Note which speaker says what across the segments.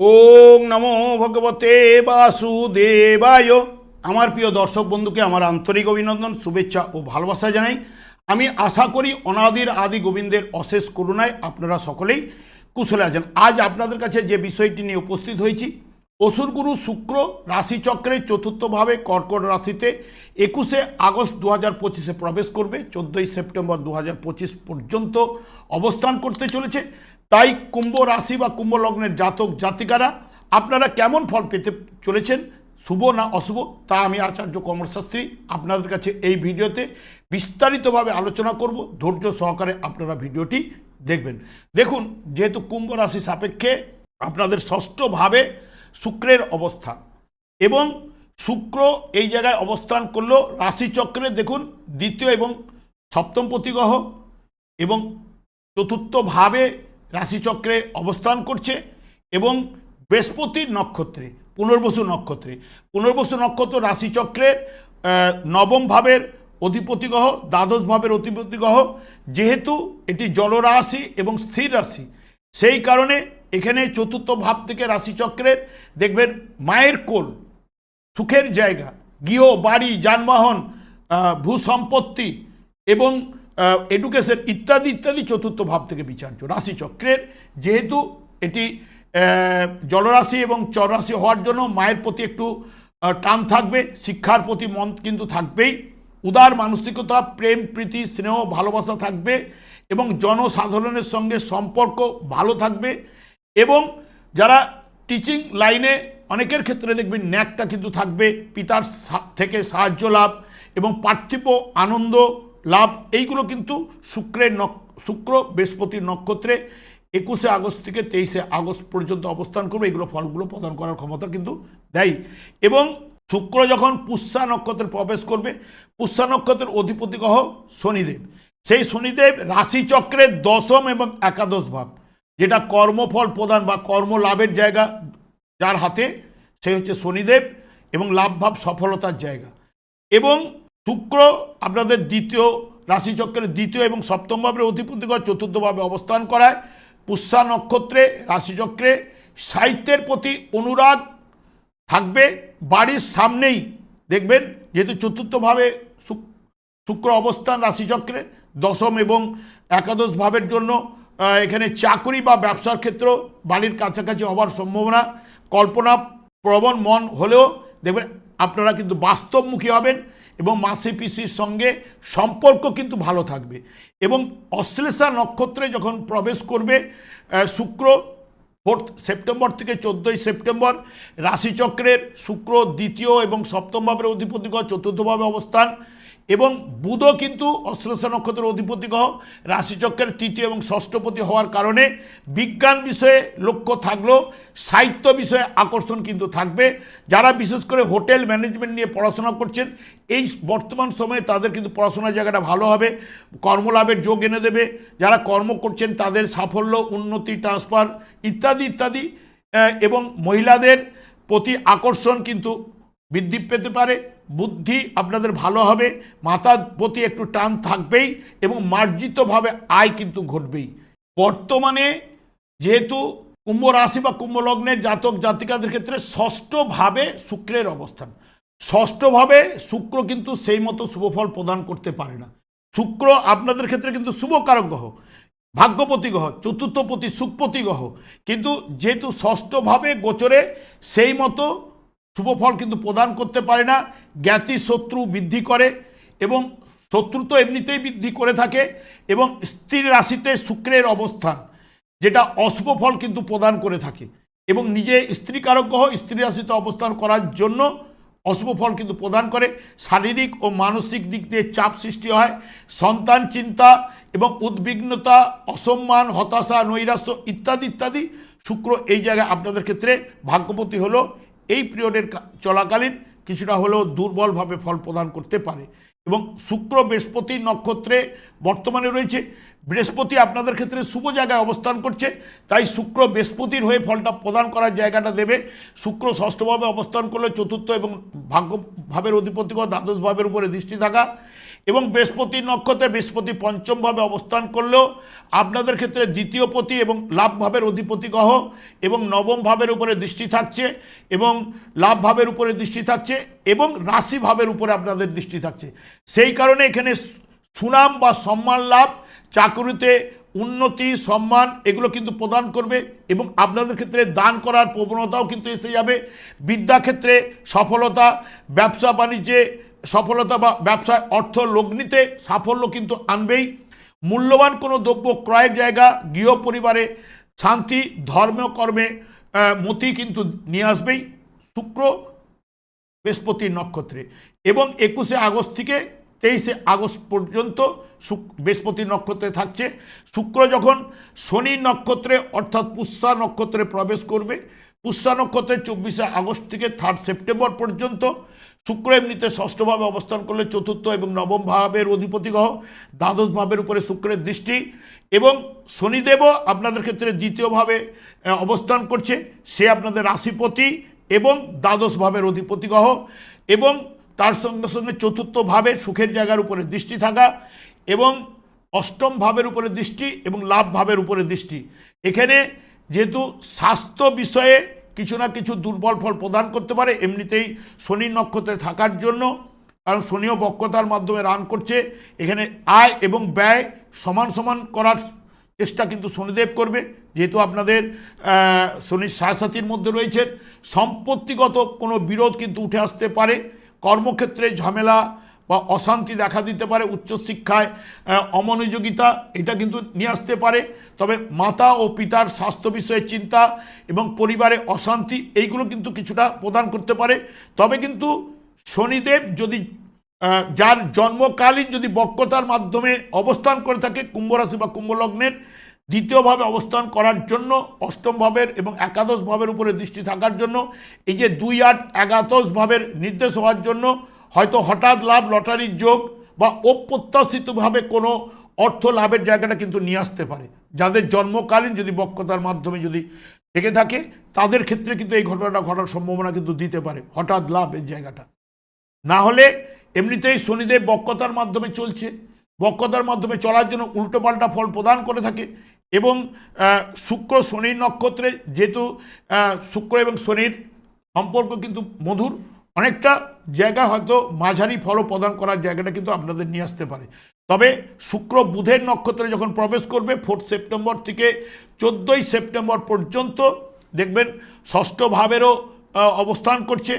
Speaker 1: ওং নমো ভগবতে বাসুদেবায়। আমার প্রিয় দর্শক বন্ধুকে আমার আন্তরিক অভিনন্দন, শুভেচ্ছা ও ভালোবাসা জানাই। আমি আশা করি অনাদির আদি গোবিন্দের অশেষ করুণায় আপনারা সকলেই কুশলে আছেন। আজ আপনাদের কাছে যে বিষয়টি নিয়ে উপস্থিত হয়েছি, অসুরগুরু শুক্র রাশিচক্রের চতুর্থভাবে কর্কট রাশিতে একুশে আগস্ট দু হাজার পঁচিশে প্রবেশ করবে, চোদ্দোই সেপ্টেম্বর দু হাজার পঁচিশ পর্যন্ত অবস্থান করতে চলেছে। তাই কুম্ভ রাশি বা কুম্ভ লগ্নের জাতক জাতিকারা, আপনারা কেমন ফল পেতে চলেছেন, শুভ না অশুভ, তা আমি আচার্য কমরশাস্ত্রী আপনাদের কাছে এই ভিডিওতে বিস্তারিতভাবে আলোচনা করব। ধৈর্য সহকারে আপনারা ভিডিওটি দেখবেন। দেখুন, যেহেতু কুম্ভ রাশি সাপেক্ষে আপনাদের ষষ্ঠভাবে শুক্রের অবস্থান এবং শুক্র এই জায়গায় অবস্থান করল রাশিচক্রে, দেখুন, দ্বিতীয় এবং সপ্তম প্রতিগ্রহ এবং চতুর্থভাবে রাশিচক্রে অবস্থান করছে এবং বৃহস্পতির নক্ষত্রে, পুনর্বসু নক্ষত্রে। পুনর্বসু নক্ষত্র রাশিচক্রের নবম ভাবের অধিপতি গ্রহ, দ্বাদশ ভাবের অধিপতি গ্রহ। যেহেতু এটি জলরাশি এবং স্থির রাশি, সেই কারণে এখানে চতুর্থ ভাব থেকে রাশিচক্রের দেখবেন মায়ের কোল, সুখের জায়গা, গৃহ, বাড়ি, যানবাহন ভূসম্পত্তি এবং এডুকেশন ইত্যাদি ইত্যাদি চতুর্থ ভাব থেকে বিচার্য। রাশিচক্রের যেহেতু এটি জলরাশি এবং চররাশি হওয়ার জন্য মায়ের প্রতি একটু টান থাকবে, শিক্ষার প্রতি মন কিন্তু থাকবেই। উদার মানসিকতা, প্রেম, প্রীতি, স্নেহ, ভালোবাসা থাকবে এবং জনসাধারণের সঙ্গে সম্পর্ক ভালো থাকবে এবং যারা টিচিং লাইনে অনেকের ক্ষেত্রে দেখবেন ন্যাকটা কিন্তু থাকবে, পিতার থেকে সাহায্য লাভ এবং পার্থিব আনন্দ লাভ, এইগুলো কিন্তু শুক্রের শুক্র বৃহস্পতির নক্ষত্রে একুশে আগস্ট থেকে তেইশে আগস্ট পর্যন্ত অবস্থান করবে, এগুলো ফলগুলো প্রদান করার ক্ষমতা কিন্তু দেয়। এবং শুক্র যখন পুষ্যা নক্ষত্রে প্রবেশ করবে, পুষ্যা নক্ষত্রের অধিপতি গ্রহ শনিদেব। সেই শনিদেব রাশিচক্রের দশম এবং একাদশ ভাব, যেটা কর্মফল প্রদান বা কর্ম লাভের জায়গা যার হাতে সে হচ্ছে শনিদেব এবং লাভ ভাব সফলতার জায়গা। এবং শুক্র আপনাদের দ্বিতীয় রাশিচক্রের দ্বিতীয় এবং সপ্তম ভাবের অধিপতিগত চতুর্থভাবে অবস্থান করায়। পুষ্যা নক্ষত্রে, রাশিচক্রে সাহিত্যের প্রতি অনুরাগ থাকবে। বাড়ির সামনেই দেখবেন, যেহেতু চতুর্থভাবে শুক্র অবস্থান রাশিচক্রে, দশম এবং একাদশ ভাবের জন্য এখানে চাকরি বা ব্যবসার ক্ষেত্র বাড়ির কাছাকাছি হওয়ার সম্ভাবনা। কল্পনা প্রবণ মন হলেও দেখবেন, আপনারা কিন্তু বাস্তবমুখী হবেন। এবং মাসে পিসির সঙ্গে সম্পর্ক কিন্তু ভালো থাকবে। এবং অশ্লেষা নক্ষত্রে যখন প্রবেশ করবে শুক্র ফোর্থ সেপ্টেম্বর থেকে চোদ্দোই সেপ্টেম্বর, রাশিচক্রের শুক্র দ্বিতীয় এবং সপ্তমভাবের অধিপতিগত চতুর্থভাবে অবস্থান এবং বুধও কিন্তু অশ্লেষা নক্ষত্রের অধিপতি গ্রহ, রাশিচক্রের তৃতীয় এবং ষষ্ঠপতি হওয়ার কারণে বিজ্ঞান বিষয়ে লক্ষ্য থাকলেও সাহিত্য বিষয়ে আকর্ষণ কিন্তু থাকবে। যারা বিশেষ করে হোটেল ম্যানেজমেন্ট নিয়ে পড়াশোনা করছেন, এই বর্তমান সময়ে তাদের কিন্তু পড়াশোনার জায়গাটা ভালো হবে, কর্মলাভের যোগ এনে দেবে। যারা কর্ম করছেন তাদের সাফল্য, উন্নতি, ট্রান্সফার ইত্যাদি ইত্যাদি এবং মহিলাদের প্রতি আকর্ষণ কিন্তু বৃদ্ধি পেতে পারে। বুদ্ধি আপনাদের ভালো হবে মাথার প্রতি একটু টান থাকবেই এবং মার্জিতভাবে আয় কিন্তু ঘটবেই। বর্তমানে যেহেতু কুম্ভ রাশি বা কুম্ভ লগ্নের জাতক জাতিকাদের ক্ষেত্রে ষষ্ঠভাবে শুক্রের অবস্থান। ষষ্ঠভাবে শুক্র কিন্তু সেই মতো শুভফল প্রদান করতে পারে না। শুক্র আপনাদের ক্ষেত্রে কিন্তু শুভকারক গ্রহ, ভাগ্যপতি গ্রহ, চতুর্থপতি সুখপতি গ্রহ। কিন্তু যেহেতু ষষ্ঠভাবে গোচরে সেই মতো শুভফল কিন্তু প্রদান করতে পারে না জ্ঞাতি শত্রু বৃদ্ধি করে এবং শত্রু তো এমনিতেই বৃদ্ধি করে থাকে এবং স্ত্রী রাশিতে শুক্রের অবস্থান, যেটা অশুভ ফল কিন্তু প্রদান করে থাকে এবং নিজে স্ত্রীকারক গ্রহ স্ত্রী রাশিতে অবস্থান করার জন্য অশুভ ফল কিন্তু প্রদান করে। শারীরিক ও মানসিক দিক দিয়ে চাপ সৃষ্টি হয়, সন্তান চিন্তা এবং উদ্বিগ্নতা, অসম্মান, হতাশা, নৈরাশ্য ইত্যাদি ইত্যাদি। শুক্র এই জায়গায় আপনাদের ক্ষেত্রে ভাগ্যপতি হলো এই পিরিয়ডের চলাকালীন কিছুটা হলেও দুর্বলভাবে ফল প্রদান করতে পারে। এবং শুক্র বৃহস্পতি নক্ষত্রে বর্তমানে রয়েছে। বৃহস্পতি আপনাদের ক্ষেত্রে শুভ জায়গায় অবস্থান করছে, তাই শুক্র বৃহস্পতির হয়ে ফলটা প্রদান করার জায়গাটা দেবে। শুক্র ষষ্ঠভাবে অবস্থান করলে চতুর্থ এবং ভাগ্যভাবের অধিপতিক দ্বাদশ ভাবের উপরে দৃষ্টি থাকা। এবং বৃহস্পতি নক্ষত্রে বৃহস্পতি পঞ্চমভাবে অবস্থান করলেও আপনাদের ক্ষেত্রে দ্বিতীয় পতি এবং লাভ ভাবের অধিপতি গ্রহ এবং নবম ভাবের উপরে দৃষ্টি থাকছে এবং লাভ ভাবের উপরে দৃষ্টি থাকছে এবং রাশি ভাবের উপরে আপনাদের দৃষ্টি থাকছে। সেই কারণে এখানে সুনাম বা সম্মান লাভ, চাকরিতে উন্নতি, সম্মান এগুলো কিন্তু প্রদান করবে এবং আপনাদের ক্ষেত্রে দান করার প্রবণতাও কিন্তু এসে যাবে। বিদ্যাক্ষেত্রে সফলতা, ব্যবসা, বাণিজ্যে সফলতা বা ব্যবসায় অর্থ লগ্নিতে সাফল্য কিন্তু আনবেই। মূল্যবান কোনো দ্রব্য ক্রয়ের জায়গা, গৃহ পরিবারে শান্তি ধর্মকর্মে মতি কিন্তু নিয়ে আসবেই শুক্র বৃহস্পতি নক্ষত্রে। এবং একুশে আগস্ট থেকে তেইশে আগস্ট পর্যন্ত বৃহস্পতি নক্ষত্রে থাকছে। শুক্র যখন শনি নক্ষত্রে অর্থাৎ পুষ্যা নক্ষত্রে প্রবেশ করবে, পুষ্যা নক্ষত্রে চব্বিশে আগস্ট থেকে থার্ড সেপ্টেম্বর পর্যন্ত শুক্র এমনিতে ষষ্ঠভাবে অবস্থান করলে চতুর্থ এবং নবম ভাবের অধিপতি গ্রহ, দ্বাদশ ভাবের উপরে শুক্রের দৃষ্টি এবং শনিদেবও আপনাদের ক্ষেত্রে দ্বিতীয়ভাবে অবস্থান করছে। সে আপনাদের রাশিপতি এবং দ্বাদশ ভাবের অধিপতি গ্রহ এবং তার সঙ্গে সঙ্গে চতুর্থ ভাবে সুখের জায়গার উপরে দৃষ্টি থাকা এবং অষ্টম ভাবের উপরে দৃষ্টি এবং লাভ ভাবের উপরে দৃষ্টি। এখানে যেহেতু স্বাস্থ্য বিষয়ে কিছু না কিছু দুর্বল ফল প্রদান করতে পারে। এমনিতেই শনি নক্ষত্রে থাকার জন্য, কারণ শনিও বক্রতার মাধ্যমে রান করছে। এখানে আয় এবং ব্যয় সমান সমান করার চেষ্টা কিন্তু শনিদেব করবে। যেহেতু আপনাদের শনির সাথীর মধ্যে রয়েছেন, সম্পত্তিগত কোনো বিরোধ কিন্তু উঠে আসতে পারে। কর্মক্ষেত্রে ঝামেলা বা অশান্তি দেখা দিতে পারে উচ্চশিক্ষায় অমনোযোগিতা, এটা কিন্তু নিয়ে আসতে পারে। তবে মাতা ও পিতার স্বাস্থ্য বিষয়ে চিন্তা এবং পরিবারে অশান্তি, এইগুলো কিন্তু কিছুটা প্রদান করতে পারে। তবে কিন্তু শনিদেব যদি যার জন্মকালীন যদি বক্রতার মাধ্যমে অবস্থান করে থাকে কুম্ভ রাশি বা কুম্ভলগ্নের দ্বিতীয়ভাবে অবস্থান করার জন্য অষ্টম ভাবের এবং একাদশ ভাবের উপরে দৃষ্টি থাকার জন্য, এই যে দুই আট একাদশ ভাবের নির্দেশ হওয়ার জন্য হয়তো হঠাৎ লাভ, লটারির যোগ বা অপ্রত্যাশিতভাবে কোনো অর্থ লাভের জায়গাটা কিন্তু নিয়ে আসতে পারে। যাদের জন্মকালীন যদি বক্রতার মাধ্যমে যদি থেকে থাকে, তাদের ক্ষেত্রে কিন্তু এই ঘটনাটা ঘটার সম্ভাবনা কিন্তু দিতে পারে, হঠাৎ লাভের জায়গাটা। না হলে এমনিতেই শনিদেব বক্রতার মাধ্যমে চলছে। বক্রতার মাধ্যমে চলার জন্য উল্টোপাল্টা ফল প্রদান করে থাকে এবং শুক্র শনির নক্ষত্রে যেহেতু শুক্র এবং শনির সম্পর্ক কিন্তু মধুর, অনেকটা জায়গা হয়তো মাঝারি ফলও প্রদান করার জায়গাটা কিন্তু আপনাদের নিয়ে আসতে পারে। তবে শুক্র বুধের নক্ষত্রে যখন প্রবেশ করবে ফোর্থ সেপ্টেম্বর থেকে চোদ্দোই সেপ্টেম্বর পর্যন্ত দেখবেন ষষ্ঠ ভাবেরও অবস্থান করছে।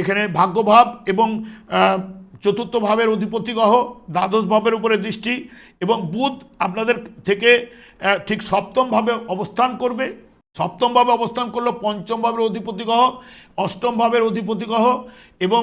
Speaker 1: এখানে ভাগ্যভাব এবং চতুর্থ ভাবের অধিপতি গ্রহ দ্বাদশ ভাবের উপরে দৃষ্টি এবং বুধ আপনাদের থেকে ঠিক সপ্তমভাবে অবস্থান করবে। সপ্তমভাবে অবস্থান করল পঞ্চম ভাবের অধিপতি গ্রহ। অষ্টম ভাবের অধিপতি গ্রহ এবং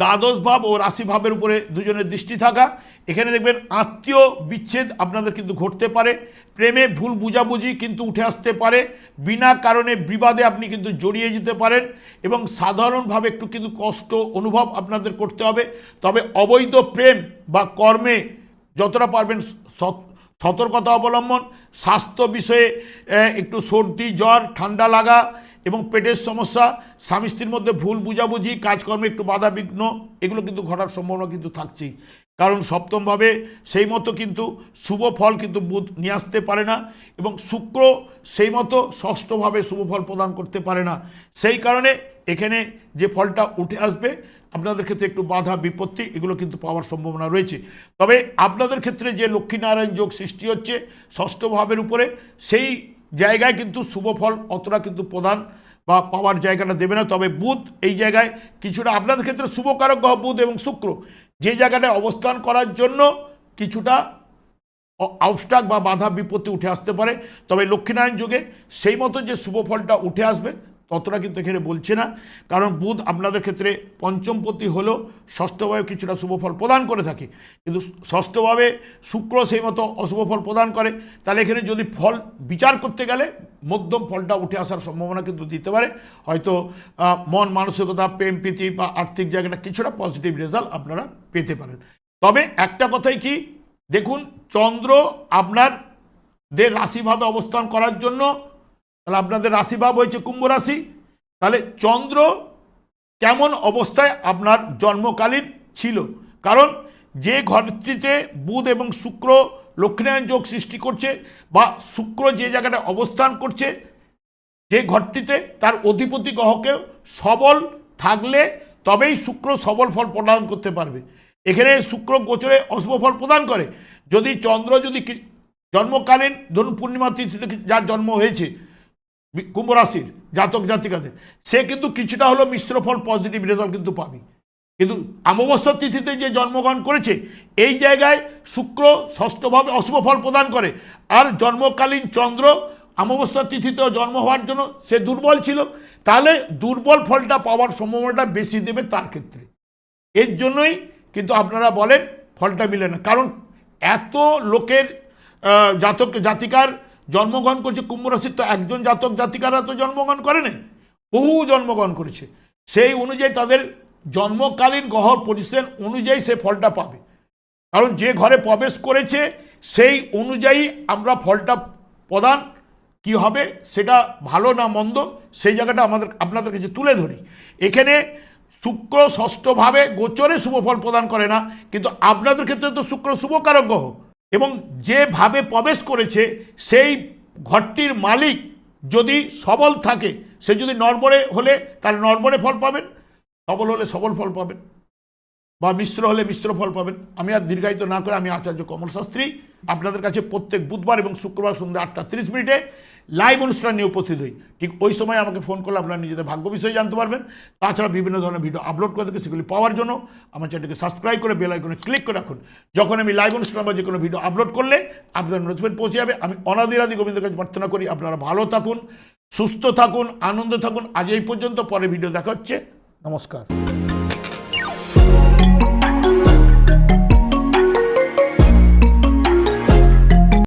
Speaker 1: দ্বাদশ ভাব ও রাশি ভাবের উপরে দুজনের দৃষ্টি থাকা। এখানে দেখবেন আত্মীয় বিচ্ছেদ আপনাদের কিন্তু ঘটতে পারে। প্রেমে ভুল বুঝাবুঝি কিন্তু উঠে আসতে পারে। বিনা কারণে বিবাদে আপনি কিন্তু জড়িয়ে যেতে পারেন এবং সাধারণভাবে একটু কিন্তু কষ্ট অনুভব আপনাদের করতে হবে। তবে অবৈধ প্রেম বা কর্মে যতটা পারবেন সতর্কতা অবলম্বন। স্বাস্থ্য বিষয়ে একটু সর্দি, জ্বর, ঠান্ডা লাগা এবং পেটের সমস্যা, স্বামী স্ত্রীর মধ্যে ভুল বুঝাবুঝি, কাজকর্মে একটু বাধা বিঘ্ন, এগুলো কিন্তু ঘটার সম্ভাবনা কিন্তু থাকছেই। কারণ সপ্তমভাবে সেই মতো কিন্তু শুভ ফল কিন্তু বুধ নিয়ে আসতে পারে না এবং শুক্র সেই মতো ষষ্ঠভাবে শুভ ফল প্রদান করতে পারে না। সেই কারণে এখানে যে ফলটা উঠে আসবে, আপনাদের ক্ষেত্রে একটু বাধা, বিপত্তি, এগুলো কিন্তু পাওয়ার সম্ভাবনা রয়েছে। তবে আপনাদের ক্ষেত্রে যে লক্ষ্মীনারায়ণ যোগ সৃষ্টি হচ্ছে ষষ্ঠ ভাবের উপরে, সেই জায়গায় কিন্তু শুভ ফল অতটা কিন্তু প্রদান বা পাওয়ার জায়গাটা দেবে না। তবে বুধ এই জায়গায় কিছুটা আপনাদের ক্ষেত্রে শুভকারক গ্রহ, বুধ এবং শুক্র যে জায়গাটায় অবস্থান করার জন্য কিছুটা আউস্টাক বা বাধা বিপত্তি উঠে আসতে পারে। তবে লক্ষ্মীনারায়ণ যুগে সেই মতো যে শুভ ফলটা উঠে আসবে ততটা কিন্তু এখানে বলছে না। কারণ বুধ আপনাদের ক্ষেত্রে পঞ্চমপতি হলেও ষষ্ঠভাবে কিছুটা শুভ ফল প্রদান করে থাকে। কিন্তু ষষ্ঠভাবে শুক্র সেই মতো অশুভ ফল প্রদান করে। তাহলে এখানে যদি ফল বিচার করতে গেলে মধ্যম ফলটা উঠে আসার সম্ভাবনা কিন্তু দিতে পারে। হয়তো মন মানসিকতা, প্রেম, প্রীতি বা আর্থিক জায়গাটা কিছুটা পজিটিভ রেজাল্ট আপনারা পেতে পারেন। তবে একটা কথাই কি? দেখুন, চন্দ্র আপনার দের রাশিভাবে অবস্থান করার জন্য তাহলে আপনাদের রাশিভাব হয়েছে কুম্ভ রাশি। তাহলে চন্দ্র কেমন অবস্থায় আপনার জন্মকালীন ছিল? কারণ যে ঘরটিতে বুধ এবং শুক্র লক্ষ্মীনারায়ণ যোগ সৃষ্টি করছে বা শুক্র যে জায়গাটা অবস্থান করছে, যে ঘরটিতে তার অধিপতি গ্রহকে সবল থাকলে তবেই শুক্র সবল ফল প্রদান করতে পারবে। এখানে শুক্র গোচরে অশুভ ফল প্রদান করে। যদি চন্দ্র যদি জন্মকালীন, ধরুন পূর্ণিমা তিথিতে যার জন্ম হয়েছে কুম্ভ রাশির জাতক জাতিকাদের। সে কিন্তু কিছুটা হলো মিশ্র ফল পজিটিভ রেজাল্ট কিন্তু পাবে। কিন্তু অমাবস্যা তিথিতে যে জন্মগ্রহণ করেছে, এই জায়গায় শুক্র ষষ্ঠভাবে অশুভ ফল প্রদান করে। আর জন্মকালীন চন্দ্র অমাবস্যা তিথিতেও জন্ম হওয়ার জন্য সে দুর্বল ছিল। তাহলে দুর্বল ফলটা পাওয়ার সম্ভাবনাটা বেশি দেবে তার ক্ষেত্রে। এর জন্যই কিন্তু আপনারা বলেন ফলটা মিলে না। কারণ এত লোকের জাতক জাতিকার জন্মগ্রহণ করছে কুম্ভ রাশির তো একজন জাতক জাতিকারা তো জন্মগ্রহণ করে না বহু জন্মগ্রহণ করেছে। সেই অনুযায়ী তাদের জন্মকালীন গ্রহ পজিশন অনুযায়ী সে ফলটা পাবে। কারণ যে ঘরে প্রবেশ করেছে, সেই অনুযায়ী আমরা ফলটা প্রদান কি হবে সেটা ভালো না মন্দ, সেই জায়গাটা আমাদের, আপনাদের কাছে তুলে ধরি। এখানে শুক্র ষষ্ঠভাবে গোচরে শুভফল প্রদান করে না, কিন্তু আপনাদের ক্ষেত্রে তো শুক্র শুভকারক গ্রহ। এবং যেভাবে প্রবেশ করেছে, সেই ঘরটির মালিক যদি সবল থাকে, সে যদি নরবরে হলে তার নরবরে ফল পাবেন, সবল হলে সবল ফল পাবেন, বা মিশ্র হলে মিশ্র ফল পাবেন। আমি আর দীর্ঘায়িত না করে আমি আচার্য কমল শাস্ত্রী আপনাদের কাছে প্রত্যেক বুধবার এবং শুক্রবার সন্ধ্যা আটটা তিরিশ মিনিটে লাইভ অনুষ্ঠান নিয়ে উপস্থিত হই। ঠিক ওই সময় আমাকে ফোন করলে আপনারা নিজেদের ভাগ্য বিষয়ে জানতে পারবেন। তাছাড়া বিভিন্ন ধরনের ভিডিও আপলোড করে থাকে, সেগুলি পাওয়ার জন্য আমার চ্যানেলকে সাবস্ক্রাইব করে বেল আইকনে ক্লিক করে রাখুন। যখন আমি লাইভ অনুষ্ঠান বা যে কোনো ভিডিও আপলোড করলে আপনাদের নোটিফিকেশন পৌঁছে যাবে। আমি অনাদিরাদি গোবিন্দের কাছে প্রার্থনা করি, আপনারা ভালো থাকুন, সুস্থ থাকুন, আনন্দ থাকুন। আজ এই পর্যন্ত পরে ভিডিও দেখা হচ্ছে। নমস্কার।